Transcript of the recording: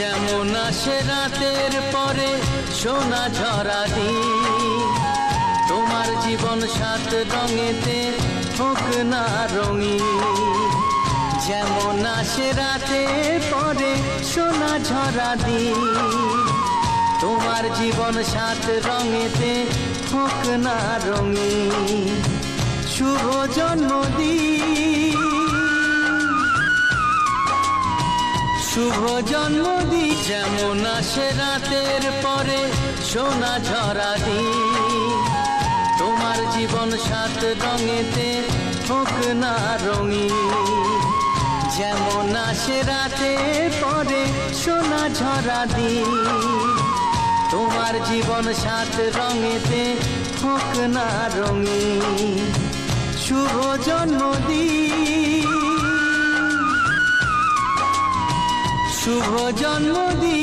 যেমন আসে রাতের পরে সোনা ঝরা দিন। তোমার জীবন সাত রঙেতে হোক না রঙিন। যেমন আসে রাতের পরে সোনা ঝরা দিন। তোমার জীবন সাত রঙেতে হোক না রঙিন। শুভ জন্মদিন। শুভ জন্মদিন, যেমন আসে রাতের পরে সোনা ঝরা দিন। তোমার জীবন সাত রঙেতে হোক না রঙিন। যেমন আসে রাতের পরে সোনা ঝরা দিন। তোমার জীবন সাত রঙেতে হোক না রঙিন। শুভ জন্মদিন। শুভ জন্মদিন